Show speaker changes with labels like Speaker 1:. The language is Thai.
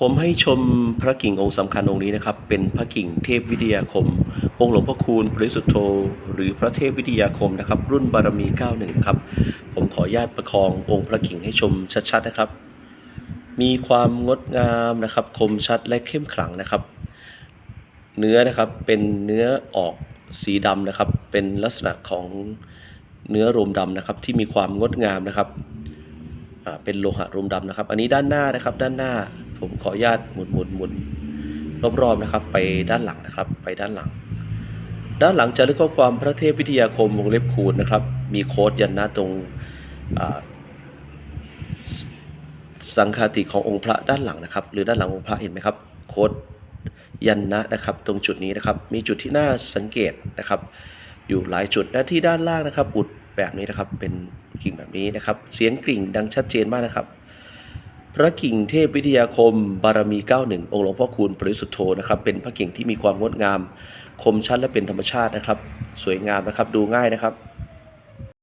Speaker 1: ผมให้ชมพระกิ่งองค์สำคัญองค์นี้นะครับ เป็นพระกิ่งเทพวิทยาคม องค์หลวงพ่อคูณปริสุทธโธหรือพระเทพวิทยาคมนะครับ รุ่นบารมี 91 ครับ ผมขออนุญาตประคององค์พระกิ่งให้ชมชัดๆนะครับ มีความงดงามนะครับ คมชัดและเข้มขลังนะครับ เนื้อนะครับเป็นเนื้อออกสีดำนะครับ เป็นลักษณะของเนื้อโรมดำนะครับ ที่มีความงดงามนะครับ เป็นโลหะโรมดำนะครับ อันนี้ด้านหน้านะครับ ด้านหน้าผมขออนุญาตหมุนหมุนหมุนรอบๆนะครับ ไปด้านหลังนะครับ ไปด้านหลัง ด้านหลังจะเรียกข้อความพระเทพวิทยาคมวงเล็บคูณนะครับ มีโค้ดยันหน้าตรงสังคาติขององค์พระด้านหลังนะครับ หรือด้านหลังองค์พระเห็นไหมครับ โค้ดยันนะนะครับ ตรงจุดนี้นะครับ มีจุดที่น่าสังเกตนะครับ อยู่หลายจุดและที่ด้านล่างนะครับ อุดแบบนี้นะครับเป็น กิ่งแบบนี้นะครับ เสียงกริ่งดังชัดเจนมากนะครับ พระกิ่งเทพวิทยาคม บารมี 91 องค์หลวงพ่อคูณปริสุทธโธนะครับ เป็นพระกิ่งที่มีความงดงาม คมชัดและเป็นธรรมชาตินะครับ สวยงามนะครับ ดูง่ายนะครับ